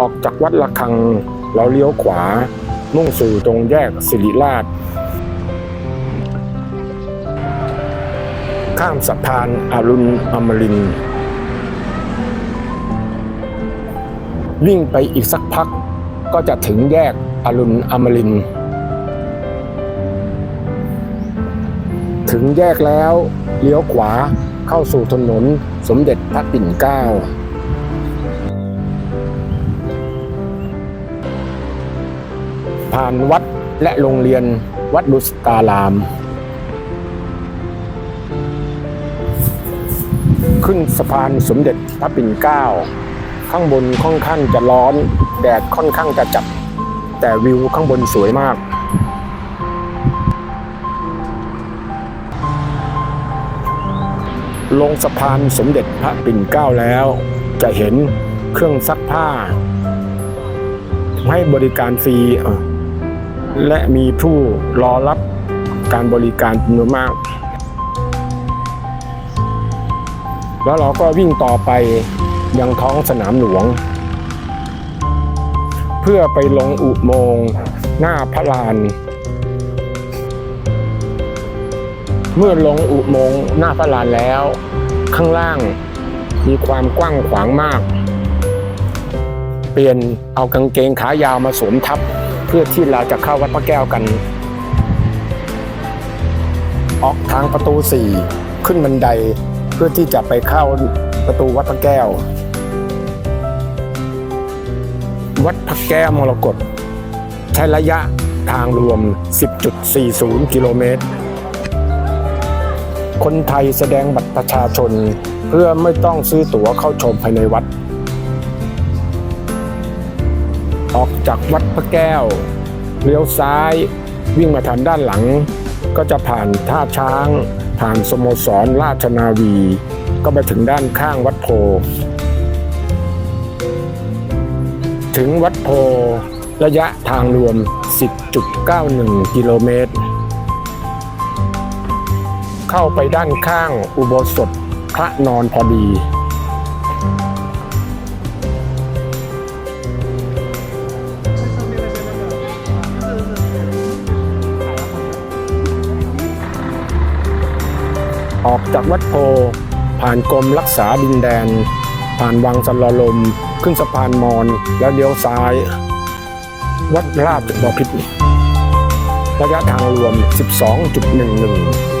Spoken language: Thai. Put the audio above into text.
ออกจากวัดละคังเราเลี้ยวขวา มุ่งสู่ตรงแยกสิริราช ข้ามสะพานอรุณอมรินวิ่งไปอีกสักพักก็จะถึงแยกอรุณอมริน ถึงแยกแล้วเลี้ยวขวาเข้าสู่ถนนสมเด็จพระปิ่นเกล้า ผ่านวัดและโรงเรียนวัดดุสตาราม ขึ้นสะพานสมเด็จพระปิ่นเกล้า ข้างบนค่อนข้างจะร้อน แดดค่อนข้างจะจัดแต่วิวข้างบนสวยมาก ลงสะพานสมเด็จพระปิ่นเกล้าแล้ว จะเห็นเครื่องซักผ้า ให้บริการฟรีอ่อ และมีผู้รอรับการบริการจำนวนมาก แล้วเราก็วิ่งต่อไปยังท้องสนามหลวง เพื่อไปลงอุโมงค์หน้าพระลาน เมื่อลงอุโมงค์หน้าพระลานแล้ว ข้างล่างมีความกว้างขวางมาก เปลี่ยนเอากางเกงขายาวมาสวมทับ เพื่อที่เราจะเข้าวัดพระแก้วกัน ออกทางประตูสี่ขึ้นบันไดเพื่อที่จะไปเข้าประตูวัดพระแก้ว วัดพระแก้วมรกตใช้ระยะทางรวม 10.40 กิโลเมตร คนไทยแสดงบัตรประชาชนเพื่อไม่ต้องซื้อตั๋วเข้าชมภายในวัด ออกจากวัดพระแก้ว เลี้ยวซ้าย วิ่งมาทางด้านหลัง ก็จะผ่านท่าช้าง ผ่านสโมสรราชนาวี ก็ไปถึงด้านข้างวัดโพ ถึงวัดโพระยะทางรวม 10.91 กิโลเมตร เข้าไปด้านข้างอุโบสถพระนอนพอดี ออกจากวัดโพ ผ่านกรมรักษาดินแดน ผ่านวังสลลม ขึ้นสะพานมอนแล้วเลี้ยวซ้าย วัดราชบพิตรระยะทางรวม 12.11